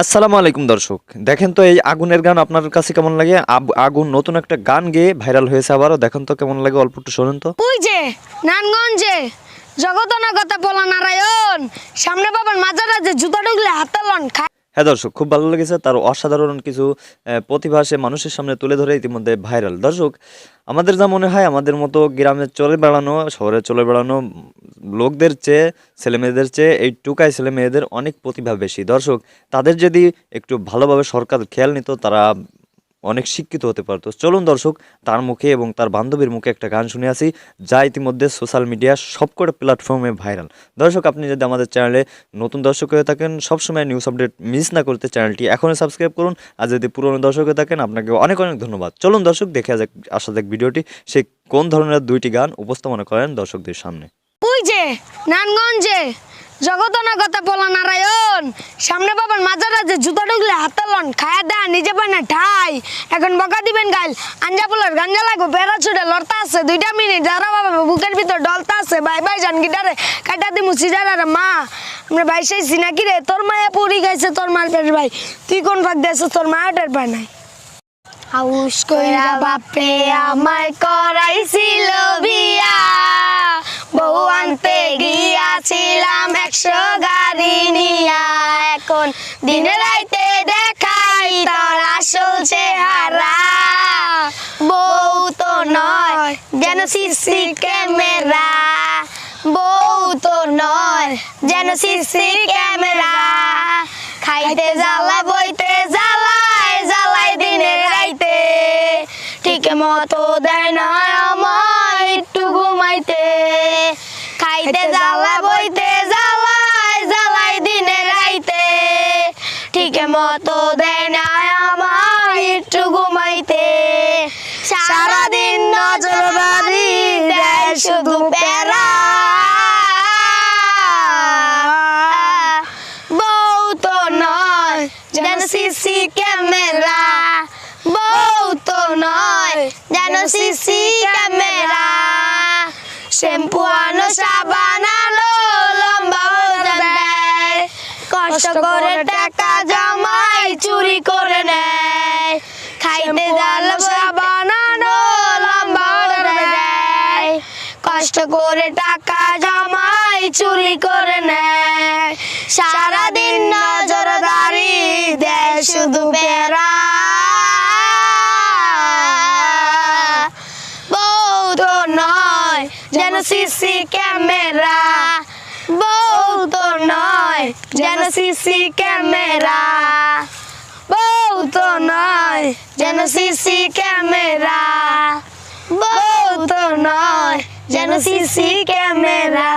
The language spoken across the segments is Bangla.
আসসালামু আলাইকুম দর্শক। দেখেন তো এই আগুনের গান আপনার কাছে কেমন লাগে? আগুন নতুন একটা গান গেয়ে ভাইরাল হয়েছে আবারও। দেখেন তো কেমন লাগে, অল্প একটু শোনেন তো। ওই যে নানগঞ্জে জগতনগতা পোলা নারায়ণ। সামনে বাবার মাজারা যে জুতা ঢুকলে হাতালন খায়। হ্যাঁ দর্শক, খুব ভালো লেগেছে। তার অসাধারণ কিছু প্রতিভা সে মানুষের সামনে তুলে ধরে ইতিমধ্যে ভাইরাল। দর্শক, আমাদের যা মনে হয়, আমাদের মতো গ্রামে চলে বেড়ানো, শহরে চলে বেড়ানো লোকদের চেয়ে, ছেলেমেয়েদের চেয়ে এই টুকায় ছেলে মেয়েদের অনেক প্রতিভা বেশি। দর্শক, তাদের যদি একটু ভালোভাবে সরকার খেয়াল নিত, তারা অনেক শিক্ষিত হতে পারতো। চলুন দর্শক, তার মুখে এবং তার বান্ধবীর মুখে একটা গান শুনে আসি, যা ইতিমধ্যে সোশ্যাল মিডিয়া সবকটা প্ল্যাটফর্মে ভাইরাল। দর্শক, আপনি যদি আমাদের চ্যানেলে নতুন দর্শক হয়ে থাকেন, সবসময় নিউজ আপডেট মিস না করতে চ্যানেলটি এখনই সাবস্ক্রাইব করুন। আর যদি পুরনো দর্শক হয়ে থাকেন, আপনাকে অনেক অনেক ধন্যবাদ। চলুন দর্শক, দেখে যাক, আসা যাক ভিডিওটি। সে কোন ধরনের দুইটি গান উপস্থাপনা করেন দর্শকদের সামনে? ওই যে, নানগঞ্জে। জগতনগতা পোলা নারায়ণ। সামনে বাবার মাজারা যে জুতা ঢুকলে হাতে লন, খায়া দেয়া, নিজে পায় ঠাই। এখন বকা দিবেন গাইল, আঞ্জা পোলার গাঞ্জা লাগো, বেড়া ছুটে লড়তা আছে, দুইটা মিনিট যারা বাবা বুকের ভিতর ডলতা আছে, বাই বাই জান গিটারে কাটা দিমু সিজারে মা। আমরা ভাই সেই সিনাকি রে, তোর মায়া পুরি গাইছে তোর মার পেট, ভাই। তুই কোন ভাগ দিয়েছ, তোর মায়া টের পায় নাই। হাউস কইরা বাপে আমায় করাইছিল বিয়া। বউ আনতে গিয়াছিলাম, একশো গাড়ি নিয়া। এখন দিনে রাইতে দেখাই তার আসল চেহারা। বউ তো নয় যেন সিসি ক্যামেরা বউ তো নয় যেন সিসি ক্যামেরা খাইতে জ্বালা, বইতে জ্বালায়, জ্বালাই দিনে রাইতে। ঠিক মতো দেয় না সারাদিন নজর বাড়ি দেয় শুধু প্যারা। বউ তো নয়, যেন সিসি ক্যামেরা। বউ তো নয়, যেন সিসি ক্যামেরা। শ্যাম্পু আনো, সাবান আনো, লম্বা কষ্ট করে টাকা কষ্ট করে টাকা জমাই, চুরি করে নেয়। সারাদিন নজরদারি দেয়, শুধু বেড়া। তো নয়, যেন সিসি ক্যামেরা। তো নয়, যেন সিসি ক্যামেরা। তো নয়, যেন সিসি ক্যামেরা। তো নয় যেন সিসি ক্যামেরা।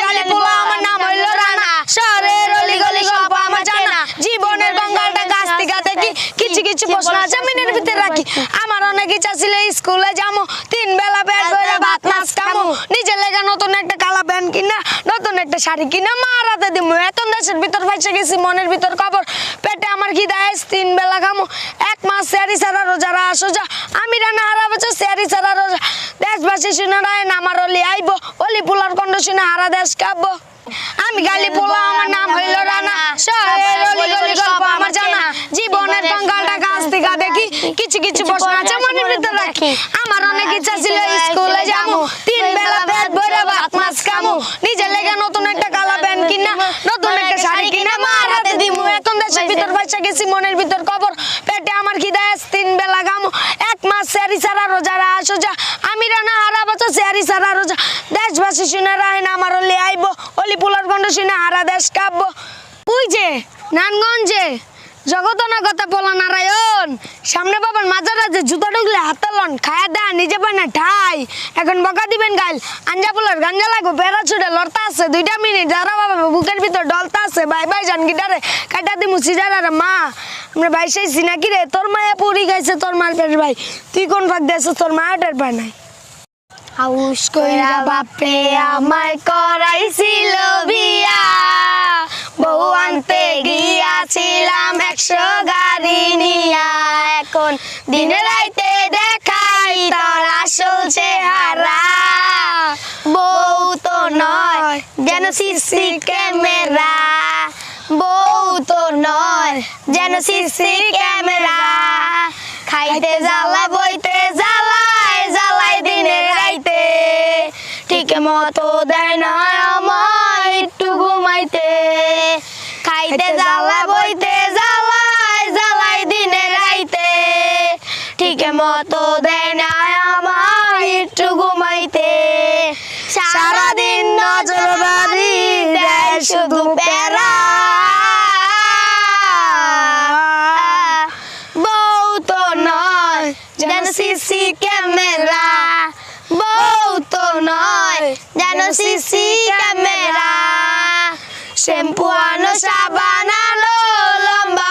কালে পোলা আমার নাম হইল রানা, শহরের অলি গলি সব আমার জানা। জীবনের গঙ্গাটা গাছ থেকে দেখি, কিছু কিছু প্রশ্ন আছে মিনের ভিতরে রাখি। আমার অনেক ইচ্ছা ছিল স্কুলে যাব তিন বেলা পেট করে ভাত, মাছ খামো। নিজের লেগে নতুন একটা কালা প্যান্ট কিনা, নতুন একটা শাড়ি কিনা মা রাতে দিব এত দেশের ভিতর পাইছে গেছি, মনের ভিতর খবর পেটে আমার কি আইস তিন বেলা খামো। এক মাস স্যারি সারা রোজারা আসো যা। আমি রানা হারা বছর স্যারি সারা রোজা। দেশবাসী শুনে রায় আমার অলি আইব অলি পোলার কণ্ঠ শুনে হারা দেশ কাব্য আমি গালি পোলা আমার নাম হইল রানা। শহরের অলি গলি গল্প আমার জানা। জীবনের কঙ্কালটা গাছ থেকে দেখি কিছু কিছু প্রশ্ন আছে মনের ভিতর রাখি। আমার অনেক ইচ্ছা ছিল স্কুলে যাব। তিন বেলা পেট ভরে ভাত মাছ খামো। নিজের লেগে নতুন একটা কালা প্যান্ট কিনা নতুন একটা শাড়ি কিনা মার হাতে দিমু। এখন দেশের ভিতর পয়সা গেছি মনের ভিতর খবর পেটে আমার খিদা তিন বেলা গামো এক মাস স্যারি সারা রোজারা আসো যা আমি রানা হারা বছর স্যারি সারা রোজা দেশবাসী শুনে রায় আমার অলি আইব, অলি পোলার গন্ড শুনে হারা দেশ কাব্য ওই যে? নানগঞ্জে জগতনগতা পোলা নারায়ণ। সামনে বাবার মাজারা যে জুতা ঢুকলে হাতে লন, খায়া দেয়া, নিজে পায় ঠাই। এখন বকা দিবেন গাইল, আঞ্জা পোলার গাঞ্জা লাগো, বেড়া ছুটে লড়তা আছে, দুইটা মিনিট যারা বাবা, বুকের ভিতর ডলতা আছে, বাই বাই জান গিটারে কাটা দিমু সিজারে মা। আমরা ভাই সেই সিনাকি রে? তোর মায়া পুরি গাইছে তোর মার পেট, ভাই। তুই কোন ভাগ দিয়েছ তোর মায়া টের পায় নাই। হাউস কইরা বাপে আমায় করাইছিল বিয়া। বউ আনতে গিয়াছিলাম একশো গাড়ি নিয়া। এখন দিনে রাইতে দেখাই তার আসল চেহারা। বউ তো নয় যেন সিসি ক্যামেরা। বউ তো নয় যেন সিসি ক্যামেরা। খাইতে জ্বালা বইতে মতো দেয় না আমায় একটু ঘুমাইতে। খাইতে জ্বালা বইতে জ্বালায় জ্বালাই দিনে রাইতে। ঠিক মতো দেয় না আমায় একটু ঘুমাইতে। সারাদিন নজর বাড়ি দেয় শুধু প্যারা। বউ তো নয় যেন সিসি ক্যামেরা। বউ তো নয় যেন সিসি ক্যামেরা। শ্যাম্পু আনো সাবান আনো লম্বা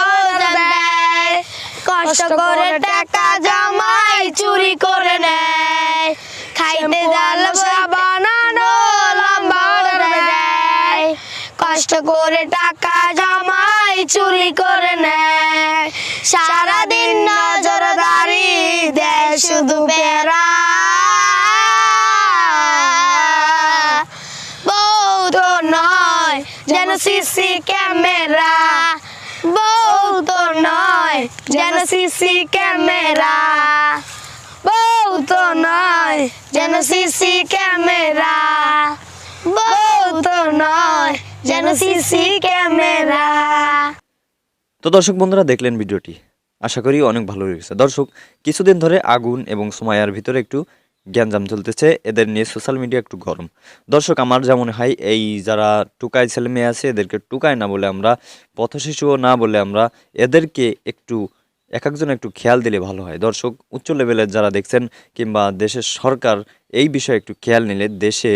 দেয়। কষ্ট করে টাকা জমাই চুরি করে নেয়। খাইতে জাল সাবান আনো লম্বা দেয়। কষ্ট করে টাকা জমাই চুরি সিসি ক্যামেরা। বউ তো নয়, যেন সিসি ক্যামেরা। বউ তো নয়, যেন সিসি ক্যামেরা। বউ তো নয়, যেন সিসি ক্যামেরা। তো দর্শক বন্ধুরা, দেখলেন ভিডিওটি। আশা করি অনেক ভালো লেগেছে। দর্শক, কিছুদিন ধরে আগুন এবং সুমাইয়ার ভিতরে একটু গ্যাঞ্জাম চলতেছে, এদের নিয়ে সোশ্যাল মিডিয়া একটু গরম। দর্শক, আমার যেমন হয়, এই যারা টুকাই ছেলে মেয়ে আছে, এদেরকে টুকায় না বলে আমরা পথশিশুও না বলে আমরা এদেরকে একটু, এক একজন একটু খেয়াল দিলে ভালো হয়। দর্শক, উচ্চ লেভেলের যারা দেখছেন কিংবা দেশের সরকার, এই বিষয়ে একটু খেয়াল নিলে দেশে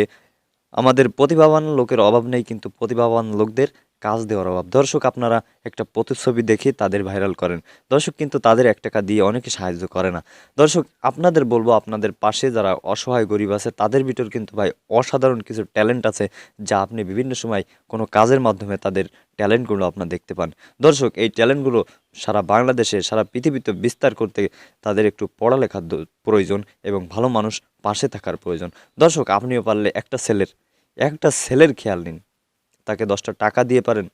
আমাদের প্রতিভাবান লোকের অভাব নেই, কিন্তু প্রতিভাবান লোকদের কাজ দেওয়ার অভাব। দর্শক, আপনারা একটা প্রতিচ্ছবি দেখে তাদের ভাইরাল করেন। দর্শক, কিন্তু তাদের এক টাকা দিয়ে অনেকে সাহায্য করে না। দর্শক, আপনাদের বলব, আপনাদের পাশে যারা অসহায় গরিব আছে, তাদের ভিতর কিন্তু ভাই অসাধারণ কিছু ট্যালেন্ট আছে, যা আপনি বিভিন্ন সময় কোনো কাজের মাধ্যমে তাদের ট্যালেন্টগুলো আপনার দেখতে পান। দর্শক, এই ট্যালেন্টগুলো সারা বাংলাদেশে, সারা পৃথিবীতে বিস্তার করতে তাদের একটু পড়ালেখার প্রয়োজন এবং ভালো মানুষ পাশে থাকার প্রয়োজন। দর্শক, আপনিও পারলে একটা ছেলের একটা ছেলের খেয়াল নিন। তাকে দশটা টাকা দিয়ে পারেন,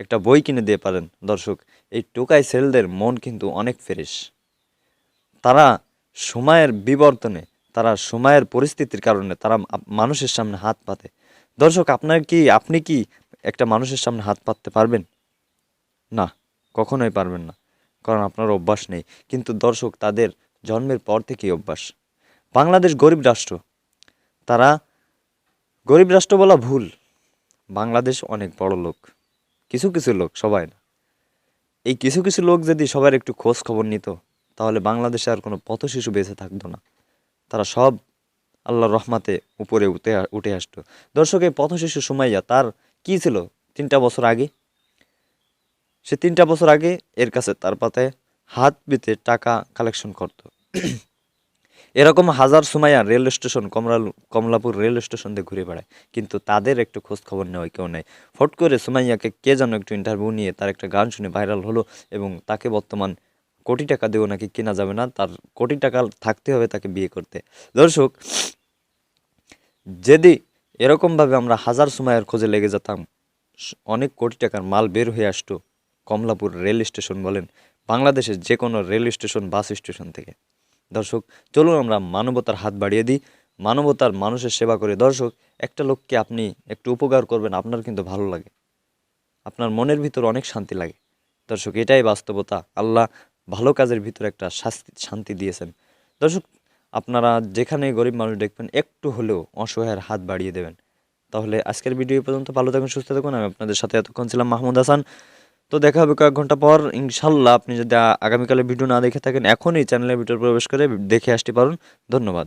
একটা বই কিনে দিয়ে পারেন। দর্শক, এই টোকাই ছেলেদের মন কিন্তু অনেক ফ্রেশ। তারা সময়ের বিবর্তনে, তারা সময়ের পরিস্থিতির কারণে তারা মানুষের সামনে হাত পাতে দর্শক, আপনার কি, আপনি কি একটা মানুষের সামনে হাত পাততে পারবেন? না, কখনোই পারবেন না, কারণ আপনার অভ্যাস নেই। কিন্তু দর্শক, তাদের জন্মের পর থেকেই অভ্যাস। বাংলাদেশ গরিব রাষ্ট্র, তারা গরিব রাষ্ট্র বলা ভুল। বাংলাদেশ অনেক বড় লোক। কিছু কিছু লোক, সবাই না। এই কিছু কিছু লোক যদি সবার একটু খোঁজ খবর নিত, তাহলে বাংলাদেশে আর কোনো পথ শিশু বেঁচে থাকতো না। তারা সব আল্লাহর রহমাতে উপরে উঠে উঠে আসতো। দর্শক, এই পথ শিশু সুমাইয়া, তার কি ছিল তিনটা বছর আগে? সে তিনটা বছর আগে এর কাছে তার পাতায় হাত পেতে টাকা কালেকশন করত। এরকম হাজার সুমাইয়া রেল স্টেশন কমলা কমলাপুর রেল স্টেশন দিয়ে ঘুরে বেড়ায়। কিন্তু তাদের একটু খোঁজ খবর নেওয়া কেউ নেই। ফট করে সুমাইয়াকে কে যেন একটু ইন্টারভিউ নিয়ে তার একটা গান শুনে ভাইরাল হলো এবং তাকে বর্তমান কোটি টাকা দেও নাকি কেনা যাবে না, তার কোটি টাকা থাকতে হবে তাকে বিয়ে করতে। দর্শক, যদি এরকমভাবে আমরা হাজার সুমাইয়ার খোঁজে লেগে যেতাম অনেক কোটি টাকার মাল বের হয়ে আসতো কমলাপুর রেল স্টেশন বলেন, বাংলাদেশের যে কোনো রেল স্টেশন, বাস স্টেশন থেকে। দর্শক, চলুন আমরা মানবতার হাত বাড়িয়ে দিই। মানবতার মানুষের সেবা করে। দর্শক, একটা লোককে আপনি একটু উপকার করবেন, আপনার কিন্তু ভালো লাগে। আপনার মনের ভিতর অনেক শান্তি লাগে। দর্শক, এটাই বাস্তবতা। আল্লাহ ভালো কাজের ভিতর একটা শাস্তি, শান্তি দিয়েছেন। দর্শক, আপনারা যেখানে গরিব মানুষ দেখবেন, একটু হলেও অসহায়ের হাত বাড়িয়ে দেবেন। তাহলে আজকের ভিডিও পর্যন্ত। ভালো থাকুন, সুস্থ থাকুন। আমি আপনাদের সাথে এতক্ষণ ছিলাম মাহমুদ হাসান। তো দেখা হবে কয়েক ঘণ্টা পর, ইনশাল্লাহ আপনি যদি আগামীকালে আগামীকালের ভিডিও না দেখে থাকেন, এখনই চ্যানেলের ভিডিও প্রবেশ করে দেখে আসতে পারুন। ধন্যবাদ।